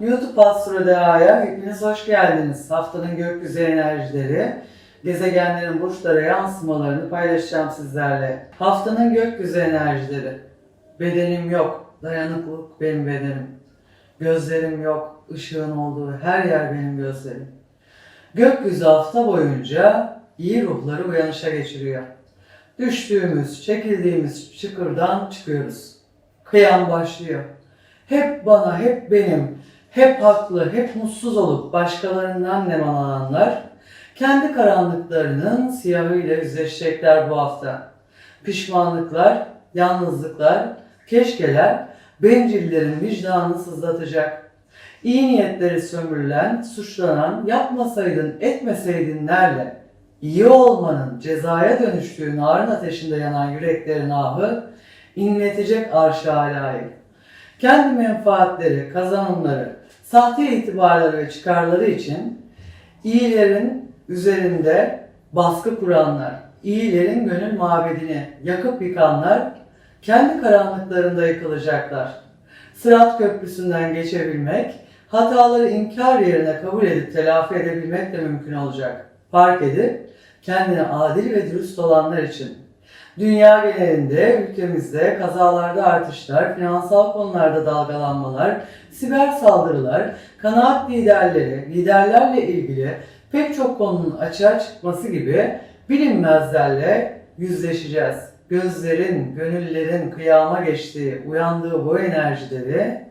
YouTube Astro Deha'ya hepiniz hoş geldiniz. Haftanın gökyüzü enerjileri, gezegenlerin burçlara yansımalarını paylaşacağım sizlerle. Haftanın gökyüzü enerjileri. Bedenim yok, dayanıklılık benim bedenim. Gözlerim yok, ışığın olduğu her yer benim gözlerim. Gökyüzü hafta boyunca iyi ruhları uyanışa geçiriyor. Düştüğümüz, çekildiğimiz çıkırdan çıkıyoruz. Kıyam başlıyor. Hep bana, hep benim, hep haklı, hep mutsuz olup başkalarından nemalananlar kendi karanlıklarının siyahıyla yüzleşecekler bu hafta. Pişmanlıklar, yalnızlıklar, keşkeler bencillerin vicdanını sızlatacak. İyi niyetleri sömürülen, suçlanan, yapmasaydın, etmeseydinlerle iyi olmanın cezaya dönüştüğü narın ateşinde yanan yüreklerin ahı inletecek arş-ı alayı. Kendi menfaatleri, kazanımları, sahte itibarları ve çıkarları için iyilerin üzerinde baskı kuranlar, iyilerin gönül mabedini yakıp yıkanlar kendi karanlıklarında yıkılacaklar. Sırat köprüsünden geçebilmek, hataları inkar yerine kabul edip telafi edebilmek de mümkün olacak. Fark edip kendine adil ve dürüst olanlar için. Dünya genelinde, ülkemizde kazalarda artışlar, finansal konularda dalgalanmalar, siber saldırılar, kanaat liderleri, liderlerle ilgili pek çok konunun açığa çıkması gibi bilinmezlerle yüzleşeceğiz. Gözlerin, gönüllerin kıyama geçtiği, uyandığı bu enerjileri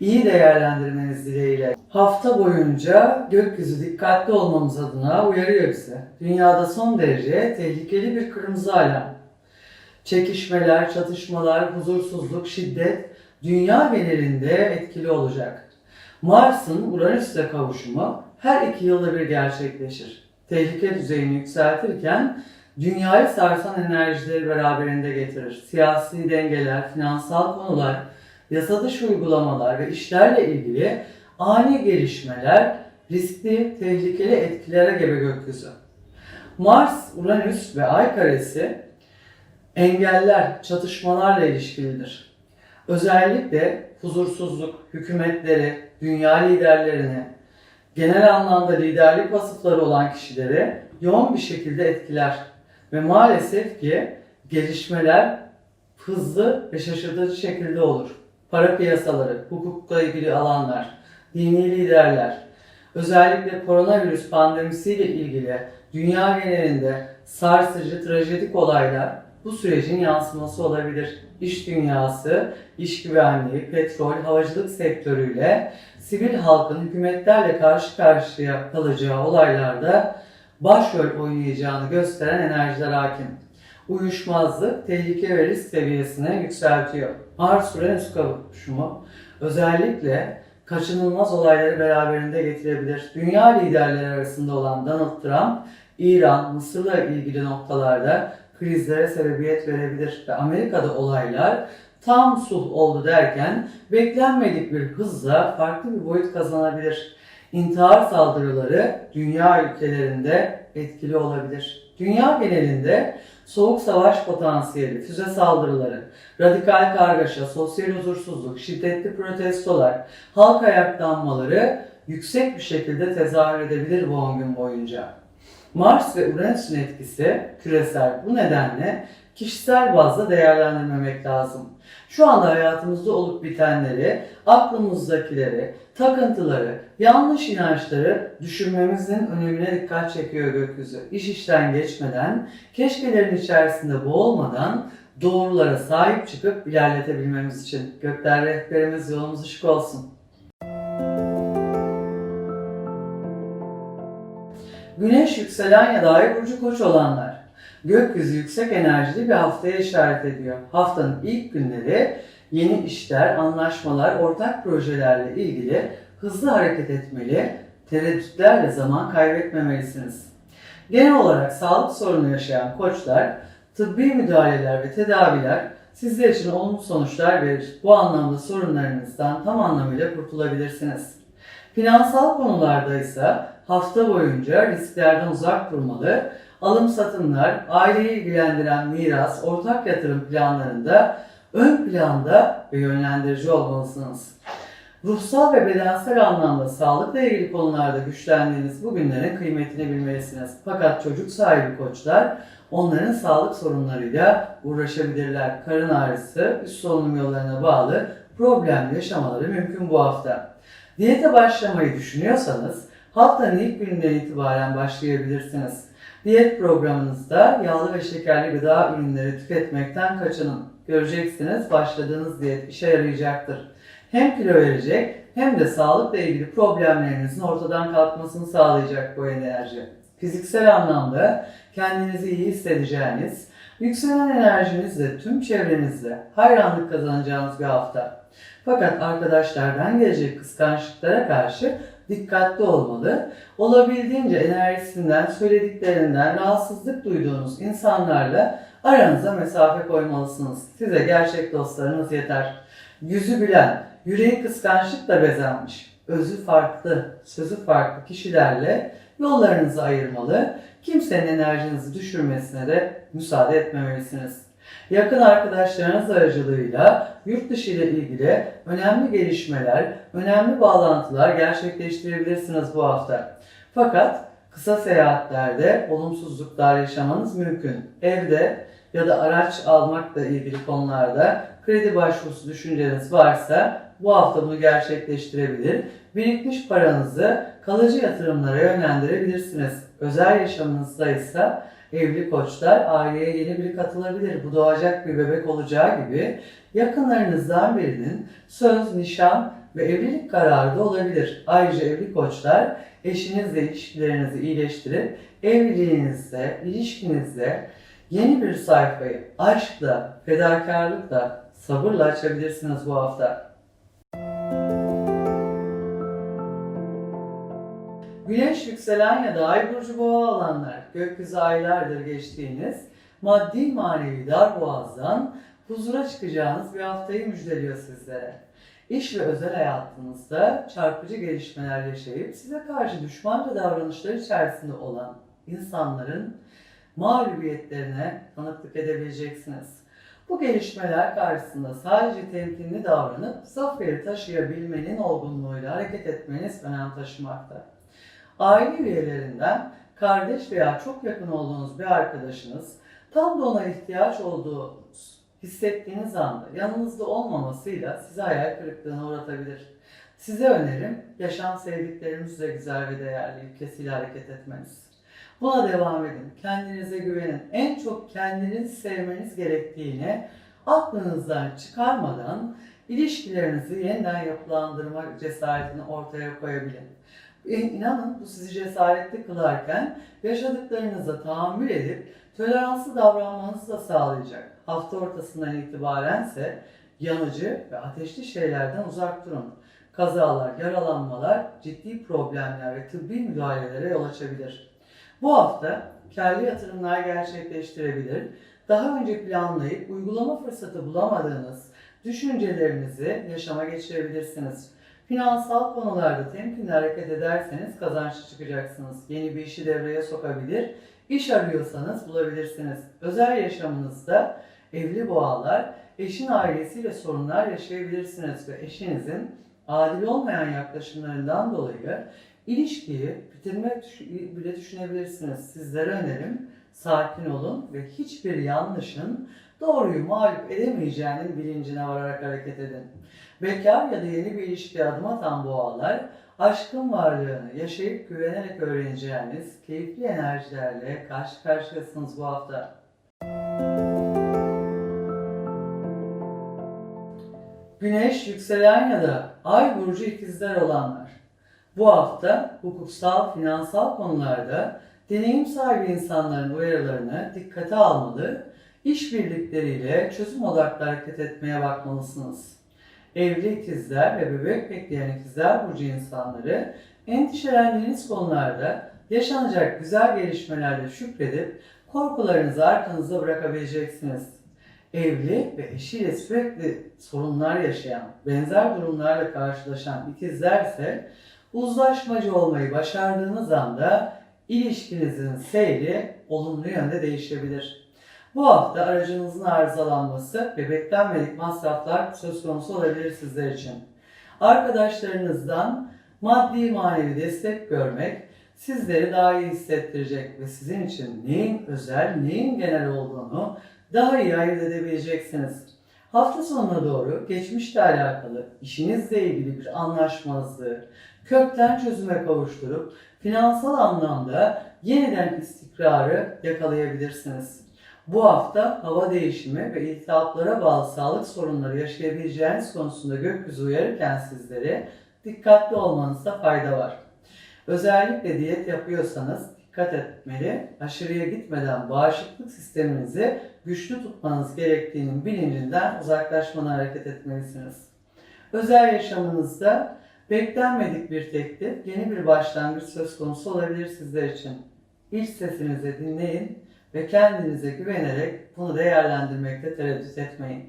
iyi değerlendirmeniz dileğiyle. Hafta boyunca gökyüzü dikkatli olmamız adına uyarıyor bize. Dünyada son derece tehlikeli bir kırmızı alarm. Çekişmeler, çatışmalar, huzursuzluk, şiddet dünya genelinde etkili olacak. Mars'ın Uranüs'le kavuşumu her iki yılda bir gerçekleşir. Tehlike düzeyini yükseltirken dünyayı sarsan enerjileri beraberinde getirir. Siyasi dengeler, finansal konular, yasa dışı uygulamalar ve işlerle ilgili ani gelişmeler riskli, tehlikeli etkilere gebe gökyüzü. Mars, Uranüs ve Ay karesi engeller, çatışmalarla ilişkilidir. Özellikle huzursuzluk, hükümetleri, dünya liderlerini, genel anlamda liderlik vasıfları olan kişileri yoğun bir şekilde etkiler. Ve maalesef ki gelişmeler hızlı ve şaşırtıcı şekilde olur. Para piyasaları, hukukla ilgili alanlar, dini liderler, özellikle koronavirüs pandemisiyle ilgili dünya genelinde sarsıcı, trajedik olaylar bu sürecin yansıması olabilir. İş dünyası, iş güvenliği, petrol, havacılık sektörüyle sivil halkın hükümetlerle karşı karşıya kalacağı olaylarda başrol oynayacağını gösteren enerjiler hakim. Uyuşmazlık, tehlike ve risk seviyesine yükseltiyor. Mars-Uranüs kavuşumu özellikle kaçınılmaz olayları beraberinde getirebilir. Dünya liderleri arasında olan Donald Trump, İran, Mısır'la ilgili noktalarda krizlere sebebiyet verebilir ve Amerika'da olaylar tam sulh oldu derken beklenmedik bir hızla farklı bir boyut kazanabilir. İntihar saldırıları dünya ülkelerinde etkili olabilir. Dünya genelinde soğuk savaş potansiyeli, füze saldırıları, radikal kargaşa, sosyal huzursuzluk, şiddetli protestolar, halk ayaklanmaları yüksek bir şekilde tezahür edebilir bu 10 gün boyunca. Mars ve Uranüs'ün etkisi küresel. Bu nedenle kişisel bazda değerlendirmemek lazım. Şu anda hayatımızda olup bitenleri, aklımızdakileri, takıntıları, yanlış inançları düşünmemizin önemine dikkat çekiyor gökyüzü. İş işten geçmeden, keşkelerin içerisinde boğulmadan doğrulara sahip çıkıp ilerletebilmemiz için. Gökler rehberimiz yolumuz ışık olsun. Güneş yükselen ya da ay burcu koç olanlar. Gökyüzü yüksek enerjili bir haftaya işaret ediyor. Haftanın ilk günleri yeni işler, anlaşmalar, ortak projelerle ilgili hızlı hareket etmeli, tereddütlerle zaman kaybetmemelisiniz. Genel olarak sağlık sorunu yaşayan koçlar, tıbbi müdahaleler ve tedaviler sizler için olumlu sonuçlar verir. Bu anlamda sorunlarınızdan tam anlamıyla kurtulabilirsiniz. Finansal konularda ise hafta boyunca risklerden uzak durmalı, alım satımlar, aileyi ilgilendiren miras, ortak yatırım planlarında ön planda ve yönlendirici olmalısınız. Ruhsal ve bedensel anlamda sağlıkla ilgili konularda güçlendiğiniz bu günlerin kıymetini bilmelisiniz. Fakat çocuk sahibi koçlar onların sağlık sorunlarıyla uğraşabilirler. Karın ağrısı, üst solunum yollarına bağlı problem yaşamaları mümkün bu hafta. Diyete başlamayı düşünüyorsanız haftanın ilk gününden itibaren başlayabilirsiniz. Diyet programınızda yağlı ve şekerli gıda ürünleri tüketmekten kaçının. Göreceksiniz başladığınız diyet işe yarayacaktır. Hem kilo verecek hem de sağlıkla ilgili problemlerinizin ortadan kalkmasını sağlayacak bu enerji. Fiziksel anlamda kendinizi iyi hissedeceğiniz, yükselen enerjinizle tüm çevrenizle hayranlık kazanacağınız bir hafta. Fakat arkadaşlardan gelecek kıskançlıklara karşı dikkatli olmalı. Olabildiğince enerjisinden, söylediklerinden rahatsızlık duyduğunuz insanlarla aranıza mesafe koymalısınız. Size gerçek dostlarınız yeter. Yüzü bilen, yüreği kıskançlıkla bezenmiş, özü farklı, sözü farklı kişilerle yollarınızı ayırmalı. Kimsenin enerjinizi düşürmesine de müsaade etmemelisiniz. Yakın arkadaşlarınız aracılığıyla yurt dışı ile ilgili önemli gelişmeler, önemli bağlantılar gerçekleştirebilirsiniz bu hafta. Fakat kısa seyahatlerde olumsuzluklar yaşamanız mümkün. Evde ya da araç almakla ilgili konularda kredi başvurusu düşünceniz varsa bu hafta bunu gerçekleştirebilir. Birikmiş paranızı kalıcı yatırımlara yönlendirebilirsiniz. Özel yaşamınızda ise evli koçlar aileye yeni biri katılabilir. Bu doğacak bir bebek olacağı gibi yakınlarınızdan birinin söz, nişan ve evlilik kararı da olabilir. Ayrıca evli koçlar eşinizle ilişkilerinizi iyileştirip evliliğinizde, ilişkinizde yeni bir sayfayı aşkla, fedakarlıkla, sabırla açabilirsiniz bu hafta. Güneş yükselen ya da ay burcu boğa olanlar, gökyüzü aylardır geçtiğiniz maddi manevi dar boğazdan huzura çıkacağınız bir haftayı müjdeliyor sizlere. İş ve özel hayatınızda çarpıcı gelişmeler yaşayıp size karşı düşmanca davranışlar içerisinde olan insanların mağlubiyetlerine tanıklık edebileceksiniz. Bu gelişmeler karşısında sadece temkinli davranıp zaferi taşıyabilmenin olgunluğuyla hareket etmeniz önem taşımakta. Aile üyelerinden kardeş veya çok yakın olduğunuz bir arkadaşınız tam da ona ihtiyaç olduğunuz hissettiğiniz anda yanınızda olmamasıyla sizi hayal kırıklığına uğratabilir. Size önerim yaşam sevdiklerinizle güzel ve değerli ilkesiyle hareket etmeniz. Buna devam edin. Kendinize güvenin. En çok kendinizi sevmeniz gerektiğini aklınızdan çıkarmadan ilişkilerinizi yeniden yapılandırma cesaretini ortaya koyabilin. İnanın bu sizi cesaretli kılarken yaşadıklarınıza tahammül edip toleranslı davranmanızı da sağlayacak. Hafta ortasından itibarense yanıcı ve ateşli şeylerden uzak durun. Kazalar, yaralanmalar, ciddi problemler ve tıbbi müdahalelere yol açabilir. Bu hafta karlı yatırımlar gerçekleştirebilir. Daha önce planlayıp uygulama fırsatı bulamadığınız düşüncelerinizi yaşama geçirebilirsiniz. Finansal konularda temkinli hareket ederseniz kazançlı çıkacaksınız. Yeni bir işi devreye sokabilir. İş arıyorsanız bulabilirsiniz. Özel yaşamınızda evli boğalar, eşin ailesiyle sorunlar yaşayabilirsiniz ve eşinizin adil olmayan yaklaşımlarından dolayı ilişkiyi bitirmek bile düşünebilirsiniz. Sizlere önerim sakin olun ve hiçbir yanlışın doğruyu mağlup edemeyeceğinin bilincine vararak hareket edin. Bekar ya da yeni bir ilişkiye adım atan boğalar, aşkın varlığını yaşayıp güvenerek öğreneceğiniz keyifli enerjilerle karşı karşıyasınız bu hafta. Güneş, yükselen ya da ay burcu ikizler olanlar. Bu hafta hukuksal, finansal konularda deneyim sahibi insanların uyarılarını dikkate almalı, işbirlikleriyle çözüm odaklı hareket etmeye bakmalısınız. Evli ikizler ve bebek bekleyen ikizler burcu insanları endişelendiğiniz konularda yaşanacak güzel gelişmelerle şükredip korkularınızı arkanızda bırakabileceksiniz. Evli ve eşiyle sürekli sorunlar yaşayan, benzer durumlarla karşılaşan ikizlerse uzlaşmacı olmayı başardığınız anda ilişkinizin seyri olumlu yönde değişebilir. Bu hafta aracınızın arızalanması ve beklenmedik masraflar söz konusu olabilir sizler için. Arkadaşlarınızdan maddi manevi destek görmek sizleri daha iyi hissettirecek ve sizin için neyin özel, neyin genel olduğunu daha iyi ayırt edebileceksiniz. Hafta sonuna doğru geçmişle alakalı işinizle ilgili bir anlaşmazlığı kökten çözüme kavuşturup finansal anlamda yeniden istikrarı yakalayabilirsiniz. Bu hafta hava değişimi ve iltihaplara bağlı sağlık sorunları yaşayabileceğiniz konusunda gökyüzü uyarırken sizlere dikkatli olmanızda fayda var. Özellikle diyet yapıyorsanız dikkat etmeli, aşırıya gitmeden bağışıklık sisteminizi güçlü tutmanız gerektiğinin bilincinden uzaklaşmadan hareket etmelisiniz. Özel yaşamınızda beklenmedik bir teklif, yeni bir başlangıç söz konusu olabilir sizler için. İç sesinizi dinleyin ve kendinize güvenerek bunu değerlendirmekte tereddüt etmeyin.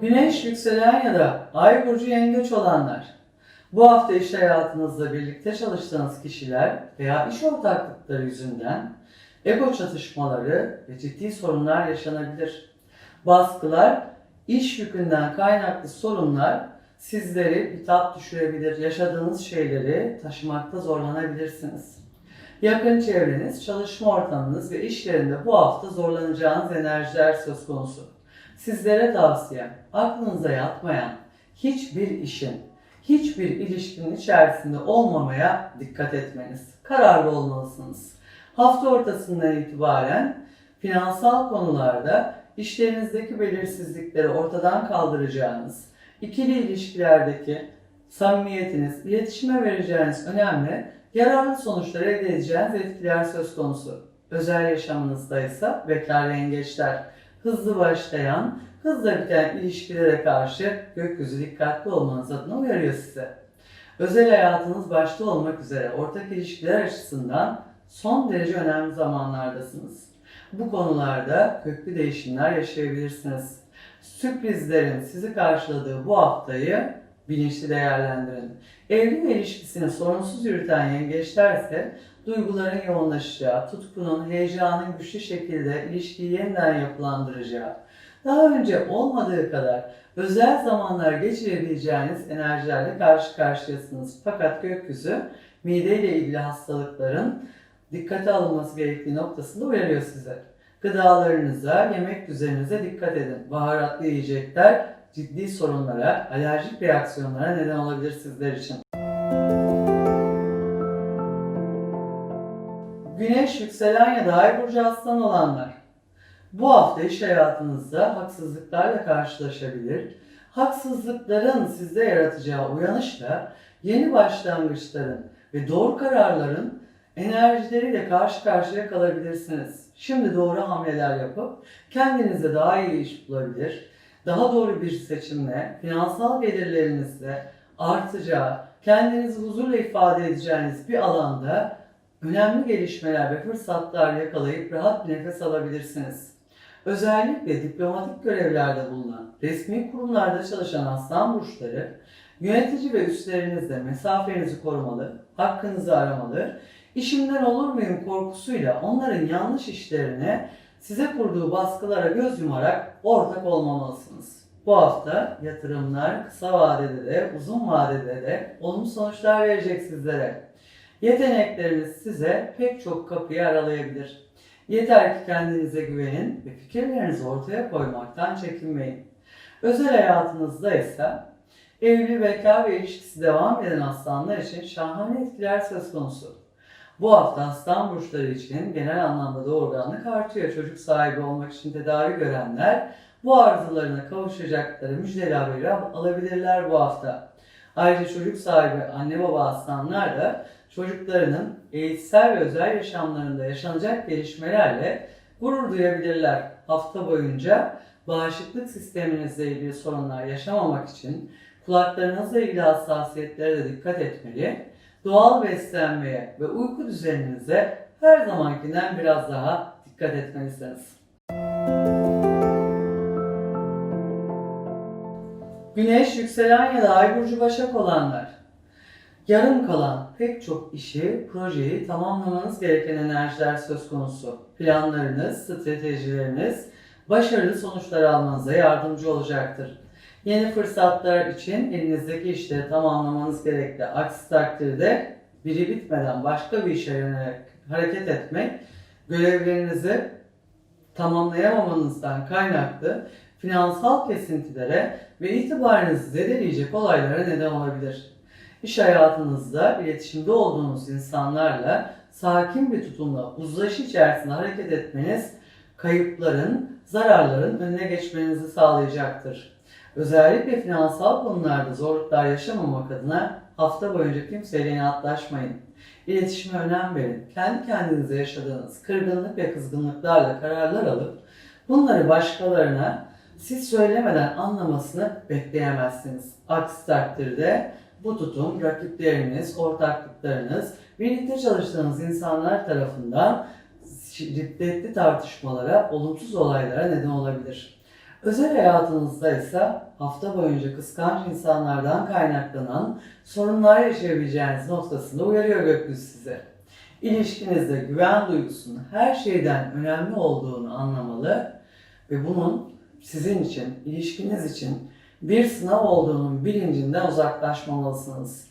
Güneş yükselen ya da ay burcu yengeç olanlar. Bu hafta iş hayatınızda birlikte çalıştığınız kişiler veya iş ortaklıkları yüzünden ego çatışmaları ve ciddi sorunlar yaşanabilir. Baskılar, iş yükünden kaynaklı sorunlar sizleri bitap düşürebilir. Yaşadığınız şeyleri taşımakta zorlanabilirsiniz. Yakın çevreniz, çalışma ortamınız ve iş yerinde bu hafta zorlanacağınız enerjiler söz konusu. Sizlere tavsiyem aklınıza yatmayan hiçbir işin, hiçbir ilişkinin içerisinde olmamaya dikkat etmeniz. Kararlı olmalısınız. Hafta ortasından itibaren finansal konularda işlerinizdeki belirsizlikleri ortadan kaldıracağınız, ikili ilişkilerdeki samimiyetiniz, iletişime vereceğiniz önemli, yararlı sonuçlar elde edeceğiniz etkiler söz konusu. Özel yaşamınızda ise bekar yengeçler, hızlı başlayan, hızla biten ilişkilere karşı gökyüzü dikkatli olmanız adına uyarıyor size. Özel hayatınız başta olmak üzere ortak ilişkiler açısından son derece önemli zamanlardasınız. Bu konularda köklü değişimler yaşayabilirsiniz. Sürprizlerin sizi karşıladığı bu haftayı bilinçli değerlendirin. Evli ve ilişkisini sorunsuz yürüten yengeçlerse duyguların yoğunlaşacağı, tutkunun, heyecanın güçlü şekilde ilişkiyi yeniden yapılandıracağı, daha önce olmadığı kadar özel zamanlar geçirebileceğiniz enerjilerle karşı karşıyasınız. Fakat gökyüzü mideyle ilgili hastalıkların dikkate alınması gerektiği noktasında uyarıyor size. Gıdalarınıza, yemek düzeninize dikkat edin. Baharatlı yiyecekler ciddi sorunlara, alerjik reaksiyonlara neden olabilir sizler için. Güneş, yükselen ya da ay burcu aslan olanlar. Bu hafta iş hayatınızda haksızlıklarla karşılaşabilir. Haksızlıkların sizde yaratacağı uyanışla yeni başlangıçların ve doğru kararların enerjileriyle karşı karşıya kalabilirsiniz. Şimdi doğru hamleler yapıp kendinize daha iyi iş bulabilir. Daha doğru bir seçimle, finansal gelirlerinizle artacağı, kendinizi huzurla ifade edeceğiniz bir alanda önemli gelişmeler ve fırsatlar yakalayıp rahat bir nefes alabilirsiniz. Özellikle diplomatik görevlerde bulunan, resmi kurumlarda çalışan aslan burçları, yönetici ve üstlerinizle mesafenizi korumalı, hakkınızı aramalı, işimden olur muyum korkusuyla onların yanlış işlerine, size kurduğu baskılara göz yumarak ortak olmamalısınız. Bu hafta yatırımlar kısa vadede de uzun vadede de olumlu sonuçlar verecek sizlere. Yetenekleriniz size pek çok kapıyı aralayabilir. Yeter ki kendinize güvenin ve fikirlerinizi ortaya koymaktan çekinmeyin. Özel hayatınızda ise evli, bekar ve ilişkisi devam eden aslanlar için şahane etkiler söz konusu. Bu hafta aslan burçları için genel anlamda doğurganlık artıyor. Çocuk sahibi olmak için tedavi görenler bu arzularına kavuşacakları müjdeli haberi alabilirler bu hafta. Ayrıca çocuk sahibi anne baba aslanlar da çocuklarının eğitsel ve özel yaşamlarında yaşanacak gelişmelerle gurur duyabilirler. Hafta boyunca bağışıklık sisteminizle ilgili sorunlar yaşamamak için kulaklarınızla ilgili hassasiyetlere de dikkat etmeli. Doğal beslenmeye ve uyku düzeninize her zamankinden biraz daha dikkat etmelisiniz. Güneş, yükselen ya da ay burcu başak olanlar. Yarım kalan pek çok işi, projeyi tamamlamanız gereken enerjiler söz konusu. Planlarınız, stratejileriniz başarılı sonuçlar almanıza yardımcı olacaktır. Yeni fırsatlar için elinizdeki işleri tamamlamanız gerekli. Aksi takdirde biri bitmeden başka bir işe yönelik hareket etmek görevlerinizi tamamlayamamanızdan kaynaklı finansal kesintilere ve itibarınızı zedeleyecek olaylara neden olabilir. İş hayatınızda iletişimde olduğunuz insanlarla sakin bir tutumla uzlaşı içerisinde hareket etmeniz kayıpların, zararların önüne geçmenizi sağlayacaktır. Özellikle finansal konularda zorluklar yaşamamak adına hafta boyunca kimseyle inatlaşmayın. İletişime önem verin. Kendi kendinize yaşadığınız kırgınlık ve kızgınlıklarla kararlar alıp bunları başkalarına siz söylemeden anlamasını bekleyemezsiniz. Aksi takdirde bu tutum rakipleriniz, ortaklıklarınız, birlikte çalıştığınız insanlar tarafından şiddetli tartışmalara, olumsuz olaylara neden olabilir. Özel hayatınızda ise hafta boyunca kıskanç insanlardan kaynaklanan sorunlar yaşayabileceğiniz noktasında uyarıyor gökyüzü size. İlişkinizde güven duygusunun her şeyden önemli olduğunu anlamalı ve bunun sizin için, ilişkiniz için bir sınav olduğunun bilincinden uzaklaşmamalısınız.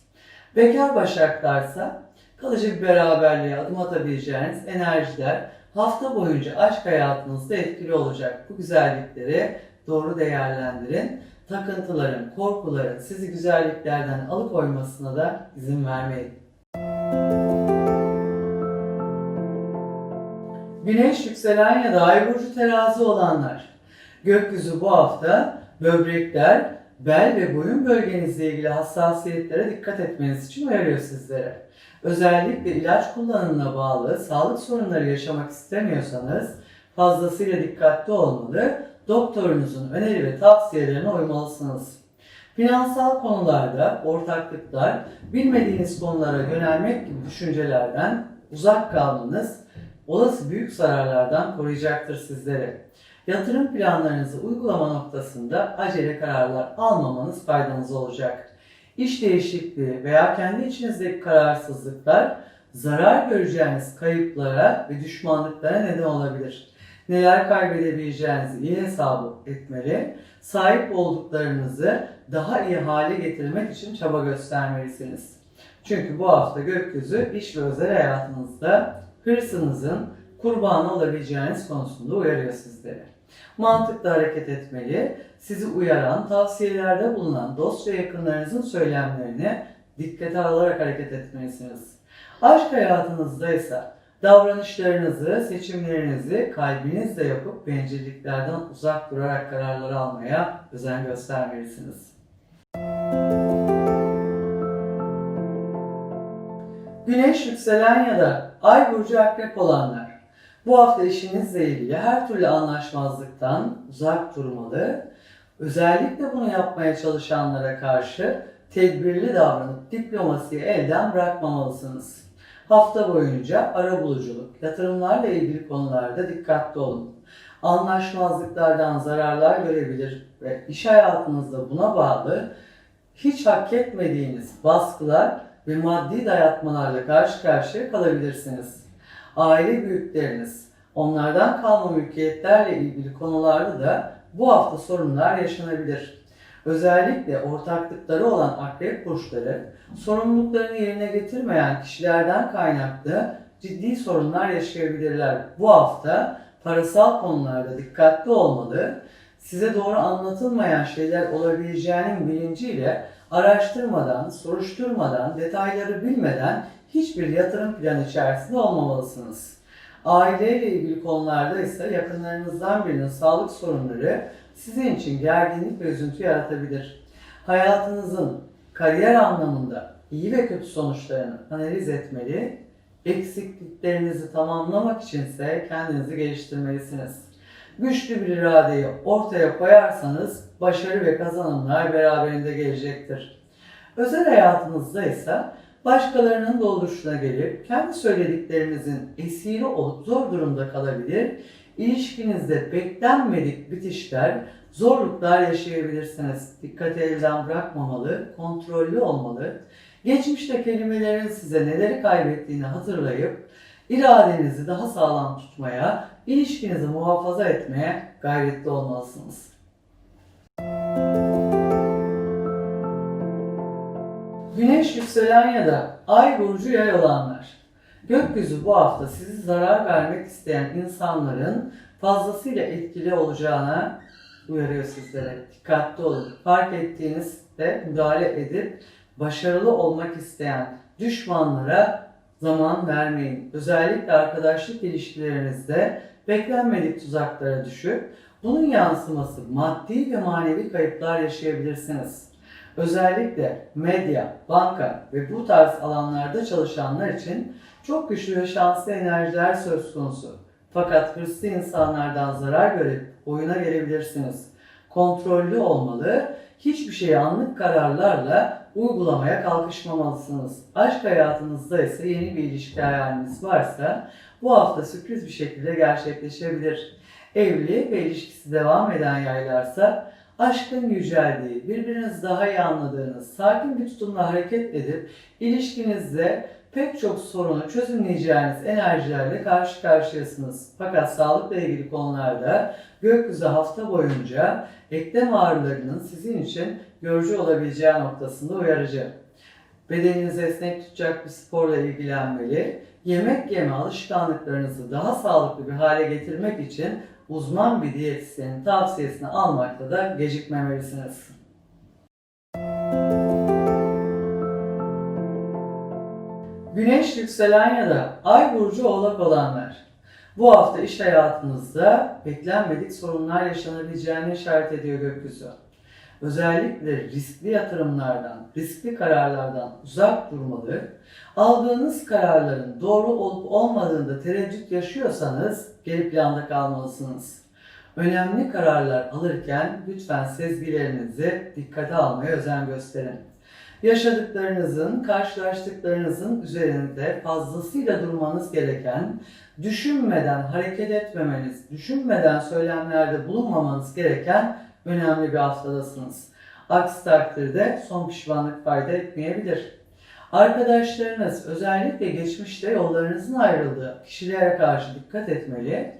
Bekar başaklarsa kalıcı bir beraberliğe adım atabileceğiniz enerjiler hafta boyunca aşk hayatınızda etkili olacak. Bu güzellikleri doğru değerlendirin. Takıntıların, korkuların sizi güzelliklerden alıkoymasına da izin vermeyin. Güneş yükselen ya da ay burcu terazi olanlar. Gökyüzü bu hafta böbrekler, bel ve boyun bölgenizle ilgili hassasiyetlere dikkat etmeniz için uyarıyor sizlere. Özellikle ilaç kullanımına bağlı sağlık sorunları yaşamak istemiyorsanız fazlasıyla dikkatli olmalı, doktorunuzun öneri ve tavsiyelerine uymalısınız. Finansal konularda ortaklıklar, bilmediğiniz konulara yönelmek gibi düşüncelerden uzak kalmanız olası büyük zararlardan koruyacaktır sizleri. Yatırım planlarınızı uygulama noktasında acele kararlar almamanız faydanız olacak. İş değişikliği veya kendi içinizdeki kararsızlıklar zarar göreceğiniz kayıplara ve düşmanlıklara neden olabilir. Neler kaybedebileceğinizi iyi hesabı etmeli, sahip olduklarınızı daha iyi hale getirmek için çaba göstermelisiniz. Çünkü bu hafta gökyüzü iş ve özel hayatınızda hırsınızın kurbanı olabileceğiniz konusunda uyarıyor sizleri. Mantıklı hareket etmeli, sizi uyaran, tavsiyelerde bulunan dost ve yakınlarınızın söylemlerini dikkate alarak hareket etmelisiniz. Aşk hayatınızda ise davranışlarınızı, seçimlerinizi kalbinizle yapıp bencilliklerden uzak durarak kararlar almaya özen göstermelisiniz. Güneş yükselen ya da ay burcu akrep olanlar. Bu hafta işinizle ilgili her türlü anlaşmazlıktan uzak durmalı. Özellikle bunu yapmaya çalışanlara karşı tedbirli davranıp diplomasiyi elden bırakmamalısınız. Hafta boyunca ara buluculuk, yatırımlarla ilgili konularda dikkatli olun. Anlaşmazlıklardan zararlar görebilir ve iş hayatınızda buna bağlı hiç hak etmediğiniz baskılar ve maddi dayatmalarla karşı karşıya kalabilirsiniz. Aile büyükleriniz, onlardan kalma mülkiyetlerle ilgili konularda da bu hafta sorunlar yaşanabilir. Özellikle ortaklıkları olan akrep burçları, sorumluluklarını yerine getirmeyen kişilerden kaynaklı ciddi sorunlar yaşayabilirler. Bu hafta parasal konularda dikkatli olmalı, size doğru anlatılmayan şeyler olabileceğinin bilinciyle araştırmadan, soruşturmadan, detayları bilmeden hiçbir yatırım planı içerisinde olmamalısınız. Aileyle ilgili konularda ise yakınlarınızdan birinin sağlık sorunları sizin için gerginlik ve üzüntü yaratabilir. Hayatınızın kariyer anlamında iyi ve kötü sonuçlarını analiz etmeli, eksikliklerinizi tamamlamak içinse kendinizi geliştirmelisiniz. Güçlü bir iradeyi ortaya koyarsanız başarı ve kazanımlar beraberinde gelecektir. Özel hayatınızda ise başkalarının dolduruşuna gelip kendi söylediklerinizin esiri olup zor durumda kalabilir, ilişkinizde beklenmedik bitişler, zorluklar yaşayabilirsiniz. Dikkati elden bırakmamalı, kontrollü olmalı. Geçmişte kelimelerin size neleri kaybettiğini hatırlayıp İradenizi daha sağlam tutmaya, ilişkinizi muhafaza etmeye gayretli olmalısınız. Güneş yükselen ya da ay burcu yay olanlar. Gökyüzü bu hafta sizi zarar vermek isteyen insanların fazlasıyla etkili olacağına uyarıyor sizlere. Dikkatli olun. Fark ettiğinizde müdahale edip başarılı olmak isteyen düşmanlara zaman vermeyin. Özellikle arkadaşlık ilişkilerinizde beklenmedik tuzaklara düşüp bunun yansıması maddi ve manevi kayıplar yaşayabilirsiniz. Özellikle medya, banka ve bu tarz alanlarda çalışanlar için çok güçlü ve şanslı enerjiler söz konusu. Fakat hırslı insanlardan zarar görüp oyuna gelebilirsiniz. Kontrollü olmalı, hiçbir şeyi anlık kararlarla uygulamaya kalkışmamalısınız. Aşk hayatınızda ise yeni bir ilişki hayaliniz varsa bu hafta sürpriz bir şekilde gerçekleşebilir. Evli ve ilişkisi devam eden yaylarsa aşkın yüceldiği, birbirinizi daha iyi anladığınız, sakin bir tutumla hareket edip ilişkinizde pek çok sorunu çözümleyeceğiniz enerjilerle karşı karşıyasınız. Fakat sağlıkla ilgili konularda gökyüzü hafta boyunca eklem ağrılarının sizin için görücü olabileceği noktasında uyarıcı. Bedeninizi esnek tutacak bir sporla ilgilenmeli, yemek yeme alışkanlıklarınızı daha sağlıklı bir hale getirmek için uzman bir diyetisyenin tavsiyesini almakta da gecikmemelisiniz. Güneş yükselen ya da ay burcu oğlak olanlar. Bu hafta iş hayatınızda beklenmedik sorunlar yaşanabileceğini işaret ediyor gökyüzü. Özellikle riskli yatırımlardan, riskli kararlardan uzak durmalı, aldığınız kararların doğru olup olmadığında tereddüt yaşıyorsanız geri planda kalmalısınız. Önemli kararlar alırken lütfen sezgilerinizi dikkate almaya özen gösterin. Yaşadıklarınızın, karşılaştıklarınızın üzerinde fazlasıyla durmanız gereken, düşünmeden hareket etmemeniz, düşünmeden söylemlerde bulunmamanız gereken önemli bir haftadasınız. Aksi takdirde son pişmanlık fayda etmeyebilir. Arkadaşlarınız özellikle geçmişte yollarınızın ayrıldığı kişilere karşı dikkat etmeli.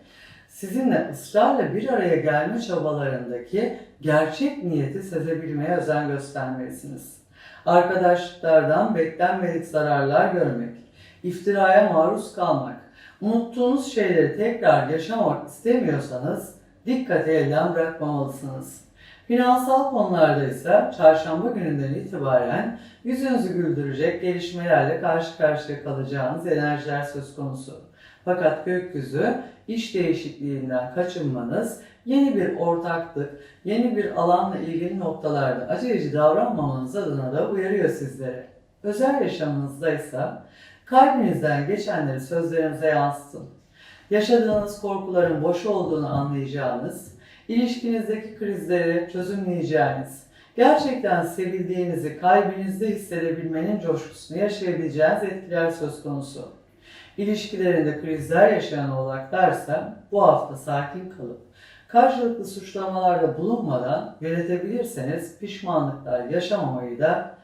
Sizinle ısrarla bir araya gelme çabalarındaki gerçek niyeti sezebilmeye özen göstermelisiniz. Arkadaşlıklardan beklenmedik zararlar görmek, iftiraya maruz kalmak, unuttuğunuz şeyleri tekrar yaşamak istemiyorsanız dikkati elden bırakmamalısınız. Finansal konularda ise çarşamba gününden itibaren yüzünüzü güldürecek gelişmelerle karşı karşıya kalacağınız enerjiler söz konusu. Fakat gökyüzü iş değişikliğinden kaçınmanız, yeni bir ortaklık, yeni bir alanla ilgili noktalarda aceleci davranmamanız adına da uyarıyor sizlere. Özel yaşamınızda ise kalbinizden geçenleri sözlerinize yansıtın. Yaşadığınız korkuların boş olduğunu anlayacağınız, ilişkinizdeki krizleri çözümleyeceğiniz, gerçekten sevildiğinizi kalbinizde hissedebilmenin coşkusunu yaşayabileceğiniz etkiler söz konusu. İlişkilerinde krizler yaşayan oğlaklarsa bu hafta sakin kalıp karşılıklı suçlamalarda bulunmadan yönetebilirseniz pişmanlıklar yaşamamayı da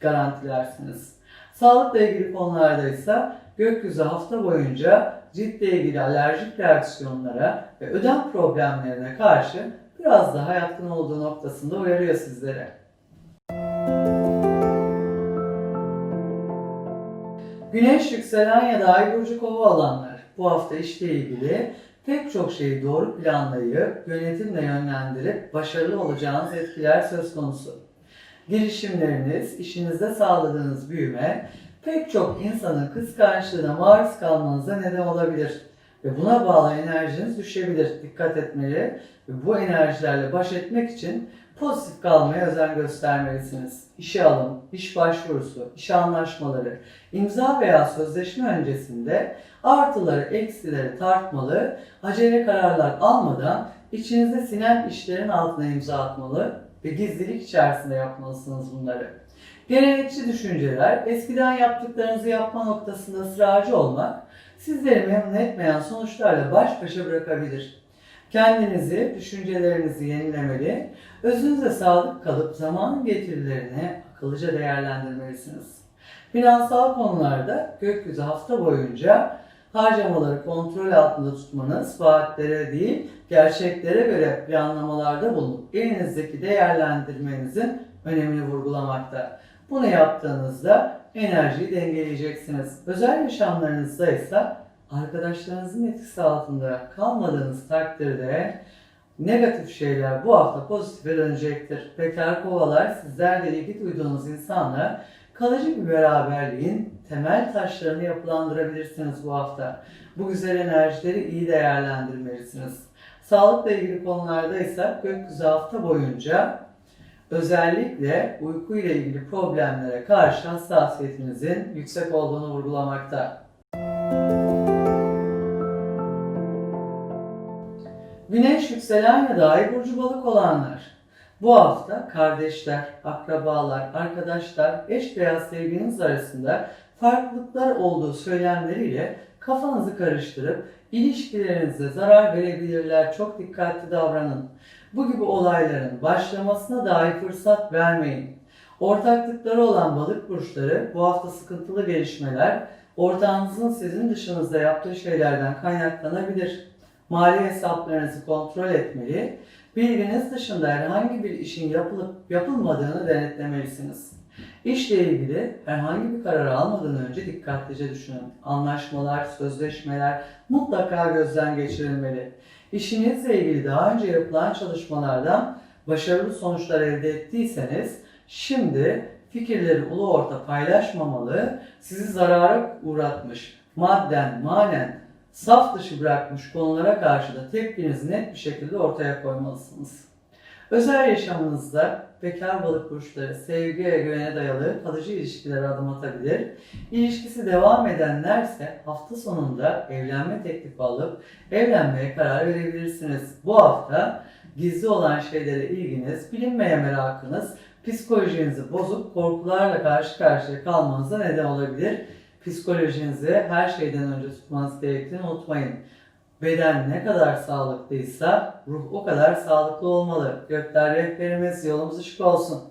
garantilersiniz. Sağlıkla ilgili konularda ise gökyüzü hafta boyunca ciltle ilgili alerjik reaksiyonlara ve ödem problemlerine karşı biraz daha yatkın olduğu noktasında uyarıyor sizlere. Güneş yükselen ya da ay burcu kova olanlar bu hafta işle ilgili pek çok şeyi doğru planlayıp yönetimle yönlendirip başarılı olacağınız etkiler söz konusu. Girişimleriniz, işinizde sağladığınız büyüme pek çok insanın kıskançlığına maruz kalmanıza neden olabilir. Ve buna bağlı enerjiniz düşebilir. Dikkat etmeli ve bu enerjilerle baş etmek için pozitif kalmaya özen göstermelisiniz. İşe alım, iş başvurusu, iş anlaşmaları, imza veya sözleşme öncesinde artıları, eksileri tartmalı, acele kararlar almadan içinizde sinen işlerin altına imza atmalı ve gizlilik içerisinde yapmalısınız bunları. Gelenekçi düşünceler, eskiden yaptıklarınızı yapma noktasında ısrarcı olmak, sizleri memnun etmeyen sonuçlarla baş başa bırakabilir. Kendinizi, düşüncelerinizi yenilemeli, özünüze sadık kalıp zamanın getirilerini akıllıca değerlendirmelisiniz. Finansal konularda gökyüzü hafta boyunca Harcamaları kontrol altında tutmanız, vaatlere değil, gerçeklere göre planlamalarda bulunup elinizdeki değerlendirmenizin önemini vurgulamakta. Bunu yaptığınızda enerjiyi dengeleyeceksiniz. Özel yaşamlarınızda ise arkadaşlarınızın etkisi altında kalmadığınız takdirde negatif şeyler bu hafta pozitife dönecektir. Bekar kovalar sizlerle ilgi duyduğunuz insanla kalıcı bir beraberliğin temel taşlarını yapılandırabilirsiniz bu hafta. Bu güzel enerjileri iyi değerlendirmelisiniz. Sağlıkla ilgili konularda ise gökyüzü hafta boyunca özellikle uyku ile ilgili problemlere karşı hassasiyetinizin yüksek olduğunu vurgulamakta. Güneş yükselen ya da ay burcu balık olanlar. Bu hafta kardeşler, akrabalar, arkadaşlar, eş veya sevgiliniz arasında farklılıklar olduğu söylemleriyle kafanızı karıştırıp ilişkilerinize zarar verebilirler. Çok dikkatli davranın. Bu gibi olayların başlamasına dahi fırsat vermeyin. Ortaklıkları olan balık burçları bu hafta sıkıntılı gelişmeler ortağınızın sizin dışınızda yaptığı şeylerden kaynaklanabilir. Mali hesaplarınızı kontrol etmeli, bilginiz dışında herhangi bir işin yapılıp yapılmadığını denetlemelisiniz. İşle ilgili herhangi bir karar almadan önce dikkatlice düşünün. Anlaşmalar, sözleşmeler mutlaka gözden geçirilmeli. İşinizle ilgili daha önce yapılan çalışmalardan başarılı sonuçlar elde ettiyseniz şimdi fikirleri ulu orta paylaşmamalı, sizi zarara uğratmış, madden, manen saf dışı bırakmış konulara karşı da tepkinizi net bir şekilde ortaya koymalısınız. Özel yaşamınızda bekar balık burçları sevgi ve güvene dayalı kalıcı ilişkilere adım atabilir. İlişkisi devam edenlerse hafta sonunda evlenme teklifi alıp evlenmeye karar verebilirsiniz. Bu hafta gizli olan şeylere ilginiz, bilinmeyen merakınız psikolojinizi bozup korkularla karşı karşıya kalmanıza neden olabilir. Psikolojinizi her şeyden önce tutmanız gerektiğini unutmayın. Beden ne kadar sağlıklıysa ruh o kadar sağlıklı olmalı. Gökler rehberimiz yolumuz ışık olsun.